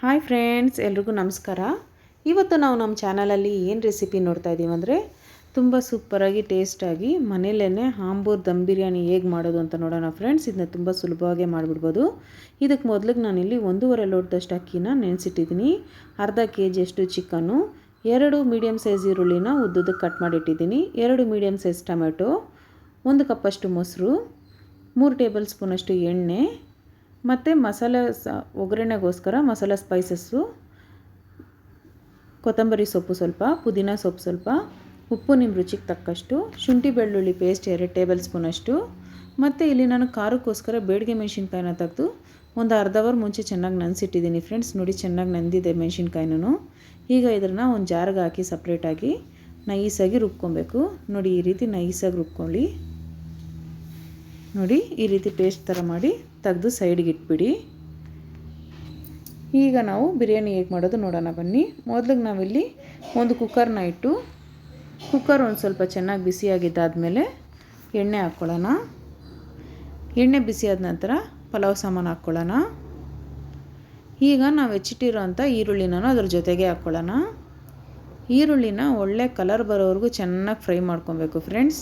Hi friends ಎಲ್ರಿಗೂ ನಮಸ್ಕಾರ. ಇವತ್ತು ನಾವು ನಮ್ಮ ಚಾನಲಲ್ಲಿ ಏನು ರೆಸಿಪಿ ನೋಡ್ತಾ ಇದ್ದೀವಿ ಅಂದರೆ ತುಂಬ ಸೂಪರಾಗಿ ಟೇಸ್ಟಾಗಿ ಮನೇಲೇ ಹಾಂಬೂರ್ ದಮ್ ಬಿರಿಯಾನಿ ಹೇಗೆ ಮಾಡೋದು ಅಂತ ನೋಡೋಣ ಫ್ರೆಂಡ್ಸ್ ಇದನ್ನ ತುಂಬ ಸುಲಭವಾಗಿ ಮಾಡಿಬಿಡ್ಬೋದು. ಇದಕ್ಕೆ ಮೊದಲಿಗೆ ನಾನಿಲ್ಲಿ ಒಂದೂವರೆ ಲೋಟದಷ್ಟು ಅಕ್ಕಿನ ನೆನೆಸಿಟ್ಟಿದ್ದೀನಿ. ಅರ್ಧ ಕೆ ಜಿಯಷ್ಟು ಚಿಕನ್ನು ಎರಡು ಮೀಡಿಯಮ್ ಸೈಜ್ ಈರುಳ್ಳಿನ ಉದ್ದುದಕ್ಕೆ ಕಟ್ ಮಾಡಿಟ್ಟಿದ್ದೀನಿ. ಎರಡು ಮೀಡಿಯಮ್ ಸೈಜ್ ಟೊಮೆಟೊ, ಒಂದು ಕಪ್ಪಷ್ಟು ಮೊಸರು, ಮೂರು ಟೇಬಲ್ ಸ್ಪೂನಷ್ಟು ಎಣ್ಣೆ ಮತ್ತು ಮಸಾಲೆ ಸ, ಒಗ್ಗರಣೆಗೋಸ್ಕರ ಮಸಾಲೆ ಸ್ಪೈಸಸ್ಸು, ಕೊತ್ತಂಬರಿ ಸೊಪ್ಪು ಸ್ವಲ್ಪ, ಪುದೀನ ಸೊಪ್ಪು ಸ್ವಲ್ಪ ಉಪ್ಪು ನಿಮ್ಮ ರುಚಿಗೆ ತಕ್ಕಷ್ಟು, ಶುಂಠಿ ಬೆಳ್ಳುಳ್ಳಿ ಪೇಸ್ಟ್ ಎರಡು ಟೇಬಲ್ ಸ್ಪೂನಷ್ಟು ಮತ್ತು ಇಲ್ಲಿ ನಾನು ಖಾರಕ್ಕೋಸ್ಕರ ಬೇಡಿಗೆ ಮೆಣಸಿನ್ಕಾಯಿನ ತೆಗೆದು ಒಂದು ಅರ್ಧ ಅವರ್ ಮುಂಚೆ ಚೆನ್ನಾಗಿ ನೆನೆಸಿಟ್ಟಿದ್ದೀನಿ ಫ್ರೆಂಡ್ಸ್ ನೋಡಿ ಚೆನ್ನಾಗಿ ನೆಂದಿದೆ ಮೆಣಸಿನ್ಕಾಯಿನೂ ಈಗ ಇದನ್ನು ಒಂದು ಜಾರ್ಗೆ ಹಾಕಿ ಸಪ್ರೇಟಾಗಿ ನೈಸಾಗಿ ರುಬ್ಕೊಬೇಕು. ನೋಡಿ ಈ ರೀತಿ ನೈಸಾಗಿ ರುಬ್ಕೊಳ್ಳಿ. ನೋಡಿ ಈ ರೀತಿ ಪೇಸ್ಟ್ ಥರ ಮಾಡಿ ತೆಗೆದು ಸೈಡ್ಗೆ ಇಟ್ಬಿಡಿ. ಈಗ ನಾವು ಬಿರಿಯಾನಿ ಹೇಗೆ ಮಾಡೋದು ನೋಡೋಣ ಬನ್ನಿ. ಮೊದಲಿಗೆ ನಾವಿಲ್ಲಿ ಒಂದು ಕುಕ್ಕರ್ನ ಇಟ್ಟು ಕುಕ್ಕರ್ ಒಂದು ಸ್ವಲ್ಪ ಚೆನ್ನಾಗಿ ಬಿಸಿಯಾಗಿದ್ದಾದಮೇಲೆ ಎಣ್ಣೆ ಹಾಕ್ಕೊಳ್ಳೋಣ. ಎಣ್ಣೆ ಬಿಸಿಯಾದ ನಂತರ ಪಲಾವ್ ಸಾಮಾನು ಹಾಕ್ಕೊಳ್ಳೋಣ. ಈಗ ನಾವು ಹೆಚ್ಚಿಟ್ಟಿರೋಂಥ ಈರುಳ್ಳಿನ ಅದ್ರ ಜೊತೆಗೆ ಹಾಕ್ಕೊಳ್ಳೋಣ. ಈರುಳ್ಳಿನ ಒಳ್ಳೆ ಕಲರ್ ಬರೋವರೆಗೂ ಚೆನ್ನಾಗಿ ಫ್ರೈ ಮಾಡ್ಕೊಬೇಕು ಫ್ರೆಂಡ್ಸ್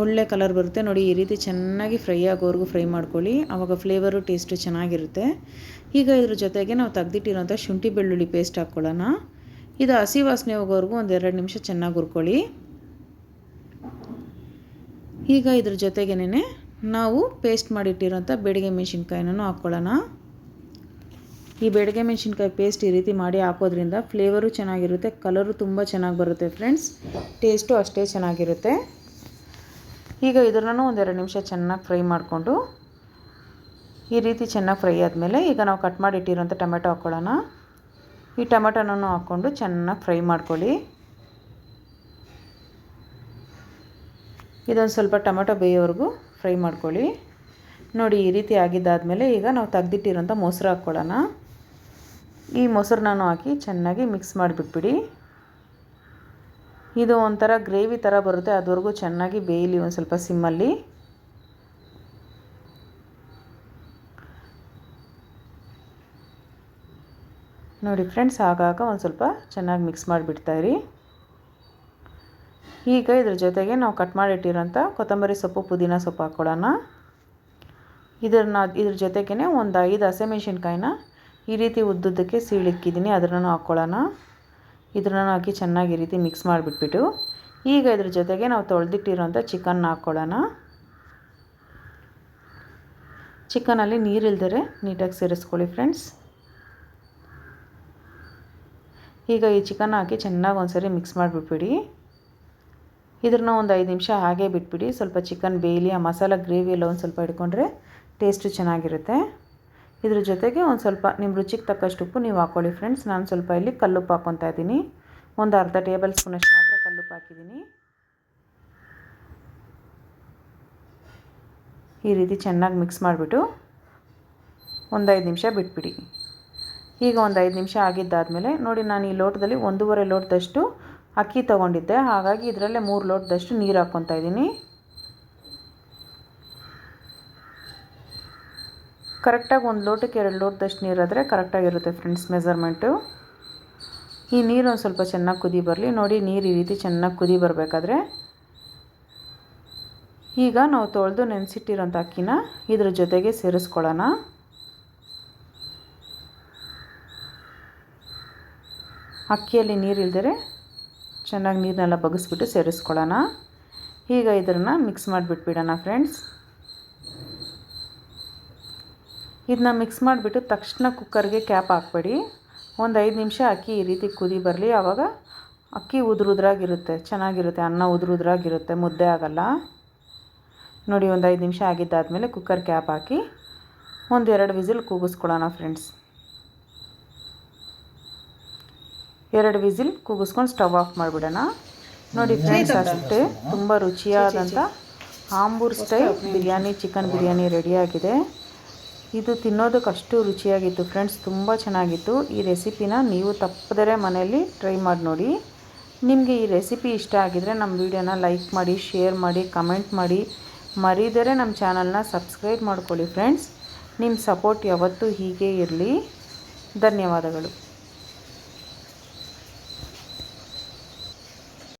ಒಳ್ಳೆ ಕಲರ್ ಬರುತ್ತೆ. ನೋಡಿ, ಈ ರೀತಿ ಚೆನ್ನಾಗಿ ಫ್ರೈ ಆಗೋವರೆಗೂ ಫ್ರೈ ಮಾಡ್ಕೊಳ್ಳಿ. ಆವಾಗ ಫ್ಲೇವರು ಟೇಸ್ಟು ಚೆನ್ನಾಗಿರುತ್ತೆ. ಈಗ ಇದ್ರ ಜೊತೆಗೆ ನಾವು ತೆಗ್ದಿಟ್ಟಿರೋಂಥ ಶುಂಠಿ ಬೆಳ್ಳುಳ್ಳಿ ಪೇಸ್ಟ್ ಹಾಕ್ಕೊಳ್ಳೋಣ. ಇದು ಹಸಿ ವಾಸನೆ ಹೋಗೋವರೆಗೂ ಒಂದು ಎರಡು ನಿಮಿಷ ಚೆನ್ನಾಗಿ ಹುರ್ಕೊಳ್ಳಿ. ಈಗ ಇದ್ರ ಜೊತೆಗೇನೆ ನಾವು ಪೇಸ್ಟ್ ಮಾಡಿಟ್ಟಿರೋಂಥ ಬೇಡಿಗೆ ಮೆಣಸಿನ್ಕಾಯಿನೂ ಹಾಕ್ಕೊಳ್ಳೋಣ. ಈ ಬೇಡಿಗೆ ಮೆಣಸಿನ್ಕಾಯಿ ಪೇಸ್ಟ್ ಈ ರೀತಿ ಮಾಡಿ ಹಾಕೋದ್ರಿಂದ ಫ್ಲೇವರು ಚೆನ್ನಾಗಿರುತ್ತೆ ಕಲರು ತುಂಬ ಚೆನ್ನಾಗಿ ಬರುತ್ತೆ ಫ್ರೆಂಡ್ಸ್ ಟೇಸ್ಟು ಅಷ್ಟೇ ಚೆನ್ನಾಗಿರುತ್ತೆ. ಈಗ ಇದನ್ನು ಒಂದೆರಡು ನಿಮಿಷ ಚೆನ್ನಾಗಿ ಫ್ರೈ ಮಾಡಿಕೊಂಡು ಈ ರೀತಿ ಚೆನ್ನಾಗಿ ಫ್ರೈ ಆದಮೇಲೆ ಈಗ ನಾವು ಕಟ್ ಮಾಡಿ ಇಟ್ಟಿರೋಂಥ ಟೊಮೆಟೊ ಹಾಕ್ಕೊಳ್ಳೋಣ ಈ ಟೊಮೆಟೊನೂ ಹಾಕ್ಕೊಂಡು ಚೆನ್ನಾಗಿ ಫ್ರೈ ಮಾಡ್ಕೊಳ್ಳಿ. ಇದೊಂದು ಸ್ವಲ್ಪ ಟೊಮೆಟೊ ಬೇಯೋವರೆಗೂ ಫ್ರೈ ಮಾಡ್ಕೊಳ್ಳಿ. ನೋಡಿ, ಈ ರೀತಿ ಆಗಿದ್ದಾದಮೇಲೆ ಈಗ ನಾವು ತೆಗ್ದಿಟ್ಟಿರೋಂಥ ಮೊಸರು ಹಾಕ್ಕೊಳ್ಳೋಣ ಈ ಮೊಸರನ್ನ ಹಾಕಿ ಚೆನ್ನಾಗಿ ಮಿಕ್ಸ್ ಮಾಡಿಬಿಟ್ಬಿಡಿ. ಇದು ಒಂಥರ ಗ್ರೇವಿ ಥರ ಬರುತ್ತೆ. ಅದುವರೆಗೂ ಚೆನ್ನಾಗಿ ಬೇಯಲಿ ಒಂದು ಸ್ವಲ್ಪ ಸಿಮ್ಮಲ್ಲಿ. ನೋಡಿ ಫ್ರೆಂಡ್ಸ್, ಆಗಾಗ ಒಂದು ಸ್ವಲ್ಪ ಚೆನ್ನಾಗಿ ಮಿಕ್ಸ್ ಮಾಡಿಬಿಡ್ತಾಯಿರಿ ಈಗ ಇದ್ರ ಜೊತೆಗೆ ನಾವು ಕಟ್ ಮಾಡಿಟ್ಟಿರೋಂಥ ಕೊತ್ತಂಬರಿ ಸೊಪ್ಪು, ಪುದೀನ ಸೊಪ್ಪು ಹಾಕ್ಕೊಳ್ಳೋಣ ಇದನ್ನ ಇದ್ರ ಜೊತೆಗೇ ಒಂದು ಐದು ಹಸಿಮೆಣ್ಸಿನ್ಕಾಯಿನ ಈ ರೀತಿ ಉದ್ದುದ್ದಕ್ಕೆ ಸೀಳಿಕ್ಕಿದ್ದೀನಿ. ಅದನ್ನು ಹಾಕ್ಕೊಳ್ಳೋಣ ಇದನ್ನ ಹಾಕಿ ಚೆನ್ನಾಗಿ ರೀತಿ ಮಿಕ್ಸ್ ಮಾಡಿಬಿಟ್ಬಿಟ್ಟು, ಈಗ ಇದ್ರ ಜೊತೆಗೆ ನಾವು ತೊಳೆದಿಟ್ಟಿರೋಂಥ ಚಿಕನ್ ಹಾಕ್ಕೊಳ್ಳೋಣ ಚಿಕನಲ್ಲಿ ನೀರಿಲ್ದರೆ ನೀಟಾಗಿ ಸೇರಿಸ್ಕೊಳ್ಳಿ ಫ್ರೆಂಡ್ಸ್ ಈಗ ಈ ಚಿಕನ್ ಹಾಕಿ ಚೆನ್ನಾಗಿ ಒಂದ್ಸರಿ ಮಿಕ್ಸ್ ಮಾಡಿಬಿಟ್ಬಿಡಿ. ಇದನ್ನು ಒಂದು ಐದು ನಿಮಿಷ ಹಾಗೆ ಬಿಟ್ಬಿಡಿ, ಸ್ವಲ್ಪ ಚಿಕನ್ ಬೇಯಲಿ, ಆ ಮಸಾಲ ಗ್ರೇವಿ ಎಲ್ಲ ಒಂದು ಸ್ವಲ್ಪ ಹಿಡ್ಕೊಂಡ್ರೆ ಟೇಸ್ಟು ಚೆನ್ನಾಗಿರುತ್ತೆ. ಇದ್ರ ಜೊತೆಗೆ ಒಂದು ಸ್ವಲ್ಪ ನಿಮ್ಮ ರುಚಿಗೆ ತಕ್ಕಷ್ಟು ಉಪ್ಪು ನೀವು ಹಾಕ್ಕೊಳ್ಳಿ ಫ್ರೆಂಡ್ಸ್ ನಾನು ಸ್ವಲ್ಪ ಇಲ್ಲಿ ಕಲ್ಲುಪ್ಪು ಹಾಕ್ಕೊತಾ ಇದ್ದೀನಿ. ಒಂದು ಅರ್ಧ ಟೇಬಲ್ ಸ್ಪೂನಷ್ಟು ಮಾತ್ರ ಕಲ್ಲುಪ್ಪು ಹಾಕಿದ್ದೀನಿ. ಈ ರೀತಿ ಚೆನ್ನಾಗಿ ಮಿಕ್ಸ್ ಮಾಡಿಬಿಟ್ಟು ಒಂದು ಐದು ನಿಮಿಷ ಬಿಟ್ಬಿಡಿ. ಈಗ ಒಂದು ಐದು ನಿಮಿಷ ಆಗಿದ್ದಾದಮೇಲೆ ನೋಡಿ ನಾನು ಈ ಲೋಟದಲ್ಲಿ ಒಂದೂವರೆ ಲೋಟದಷ್ಟು ಅಕ್ಕಿ ತೊಗೊಂಡಿದ್ದೆ. ಹಾಗಾಗಿ ಇದರಲ್ಲೇ ಮೂರು ಲೋಟದಷ್ಟು ನೀರು ಹಾಕ್ಕೊತಾ ಇದ್ದೀನಿ. ಕರೆಕ್ಟಾಗಿ ಒಂದು ಲೋಟಕ್ಕೆ ಎರಡು ಲೋಟದಷ್ಟು ನೀರಾದರೆ ಕರೆಕ್ಟಾಗಿರುತ್ತೆ ಫ್ರೆಂಡ್ಸ್ ಮೆಸರ್ಮೆಂಟು. ಈ ನೀರು ಒಂದು ಸ್ವಲ್ಪ ಚೆನ್ನಾಗಿ ಕುದಿ ಬರಲಿ. ನೋಡಿ, ನೀರು ಈ ರೀತಿ ಚೆನ್ನಾಗಿ ಕುದಿ ಬರಬೇಕಾದ್ರೆ. ಈಗ ನಾವು ತೊಳೆದು ನೆನೆಸಿಟ್ಟಿರೋಂಥ ಅಕ್ಕಿನ ಇದ್ರ ಜೊತೆಗೆ ಸೇರಿಸ್ಕೊಳ್ಳೋಣ. ಅಕ್ಕಿಯಲ್ಲಿ ನೀರಿಲ್ದರೆ ಚೆನ್ನಾಗಿ ನೀರನ್ನೆಲ್ಲ ಬಗ್ಗಿಸ್ಬಿಟ್ಟು ಸೇರಿಸ್ಕೊಳ್ಳೋಣ. ಈಗ ಇದನ್ನು ಮಿಕ್ಸ್ ಮಾಡಿಬಿಟ್ಬಿಡೋಣ ಫ್ರೆಂಡ್ಸ್. ಇದನ್ನ ಮಿಕ್ಸ್ ಮಾಡಿಬಿಟ್ಟು ತಕ್ಷಣ ಕುಕ್ಕರ್ಗೆ ಕ್ಯಾಪ್ ಹಾಕ್ಬೇಡಿ. ಒಂದು ಐದು ನಿಮಿಷ ಅಕ್ಕಿ ಈ ರೀತಿ ಕುದಿ ಬರಲಿ. ಆವಾಗ ಅಕ್ಕಿ ಉದುರುದ್ರಾಗಿರುತ್ತೆ ಚೆನ್ನಾಗಿರುತ್ತೆ ಅನ್ನ ಉದುರುದ್ರಾಗಿರುತ್ತೆ ಮುದ್ದೆ ಆಗಲ್ಲ. ನೋಡಿ ಒಂದು ಐದು ನಿಮಿಷ ಆಗಿದ್ದಾದಮೇಲೆ ಕುಕ್ಕರ್ ಕ್ಯಾಪ್ ಹಾಕಿ ಒಂದು ಎರಡು ವಿಸಿಲ್ ಕೂಗಿಸ್ಕೊಳ್ಳೋಣ ಫ್ರೆಂಡ್ಸ್ ಎರಡು ವಿಸಿಲ್ ಕೂಗಿಸ್ಕೊಂಡು ಸ್ಟವ್ ಆಫ್ ಮಾಡಿಬಿಡೋಣ. ನೋಡಿ ಫ್ರೆಂಡ್ಸ್ ಅಷ್ಟೇ ತುಂಬ ರುಚಿಯಾದಂಥ ಆಂಬೂರ್ ಸ್ಟೈಲ್ ಬಿರಿಯಾನಿ ಚಿಕನ್ ಬಿರಿಯಾನಿ ರೆಡಿಯಾಗಿದೆ ಇದು ತಿನ್ನೋದಕ್ಕೆ ಅಷ್ಟು ರುಚಿಯಾಗಿತ್ತು. ಫ್ರೆಂಡ್ಸ್, ತುಂಬ ಚೆನ್ನಾಗಿತ್ತು. ಈ ರೆಸಿಪಿನ ನೀವು ತಪ್ಪದರೆ ಮನೆಯಲ್ಲಿ ಟ್ರೈ ಮಾಡಿ ನೋಡಿ. ನಿಮಗೆ ಈ ರೆಸಿಪಿ ಇಷ್ಟ ಆಗಿದ್ರೆ ನಮ್ಮ ವಿಡಿಯೋನ ಲೈಕ್ ಮಾಡಿ, ಶೇರ್ ಮಾಡಿ, ಕಮೆಂಟ್ ಮಾಡಿ. ಮರೀದರೆ ನಮ್ಮ ಚಾನಲ್ನ ಸಬ್ಸ್ಕ್ರೈಬ್ ಮಾಡ್ಕೊಳ್ಳಿ ಫ್ರೆಂಡ್ಸ್. ನಿಮ್ಮ ಸಪೋರ್ಟ್ ಯಾವತ್ತೂ ಹೀಗೆ ಇರಲಿ. ಧನ್ಯವಾದಗಳು.